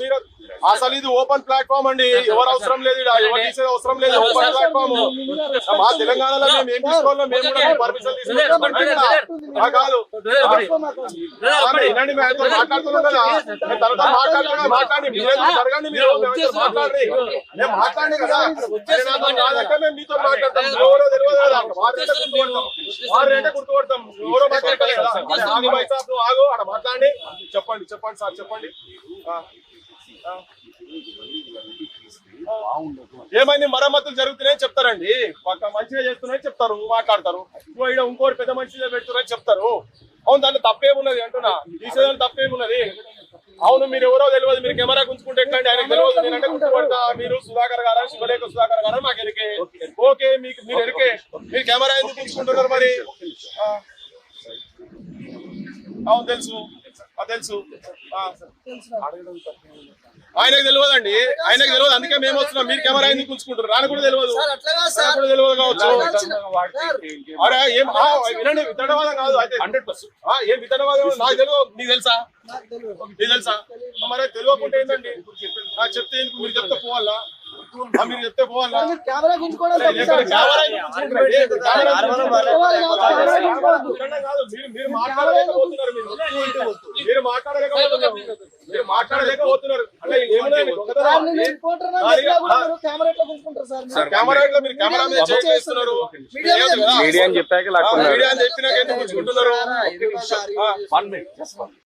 మీరు అసలు ఇది ఓపెన్ ప్లాట్ఫామ్ అండి. ఎవరు అవసరం లేదు. ఎవరు తీసేది అవసరం లేదు. Open platform. మా తెలంగాణలో మేము ఏం తీసుకోవాలో మేము కూడా పర్మిషన్ తీసుకుంటాం. కాదు. ఆమె వినండి మేము ఆయనతో మాట్లాడుతున్నాం కదా. మాట్లాడుతున్నాం మాట్లాడి జరగండి మీరు మాట్లాడండి మేము మాట్లాడి కదా. మీతో మాట్లాడతాం ఎవరో తెలియదు కదా. వారైతే గుర్తుపడతాం. వారైతే గుర్తుపడతాం. ఎవరో మాట్లాడతారు కదా. అరే, ఆగు భాయ్ సాబ్ నువ్వు ఆగు ఆడ మాట్లాడండి చెప్పండి చెప్పండి సార్ చెప్పండి. ఏమైంది? మరమ్మతులు జరుగుతున్నాయని చెప్తారండి. పక్క మంచిగా చేస్తున్నాయని చెప్తారు మాట్లాడతారు. ఇంకో ఈడ ఇంకోటి పెద్ద మంచిగా పెడుతున్నారని చెప్తారు. అవును దాంట్లో తప్పేమున్నది అంటున్నా. తీసేదాన్ని తప్పేమున్నది? అవును మీరు ఎవరో తెలియదు. మీరు కెమెరా గుంచుకుంటే ఎక్కండి ఆయనకు తెలియదు. నేనంటే గుర్తుపడతా. మీరు సుధాకర్ గారా శివలేఖ సుధాకర్ గారా? మాకు ఎరికే. ఓకే మీకు మీరు ఎరికే. మీరు కెమెరా ఎందుకు గుంచుకుంటున్నారు మరి. అవును తెలుసు. తెలుసు. ఆ. ఆయనకు తెలియదండి. ఆయనకు తెలియదు. అందుకే మేము వస్తున్నాం. మీరు కెమెరా ఎందుకు ఉంచుకుంటారు రాని కూడా తెలియదు. కూడా తెలియదు కావచ్చు. అరే ఏం ఆ, వినండి విత్తనవాదం కాదు. అయితే హండ్రెడ్ పర్సెంట్. ఏం విత్తనవాదం నాకు తెలియదు. నీకు తెలుసా? నీకు తెలుసా? మరి తెలియకుండా ఏంటండి? ఆ, చెప్తే ఎందుకు? మీరు చెప్తే పోవాలా? మీరు చెప్తే పోవాలా? కెమెరా గుంజుకోవడం మీరు మాట్లాడలేకపోతున్నారు మీరు. మీరు మాట్లాడలేకపోతున్నారు. మీరు మాట్లాడలేకపోతున్నారు. అంటే మీడియా మీద మీడియా అని చెప్పాక మీడియా అని చెప్పినాక ఎందుకు ఉంచుకుంటున్నారు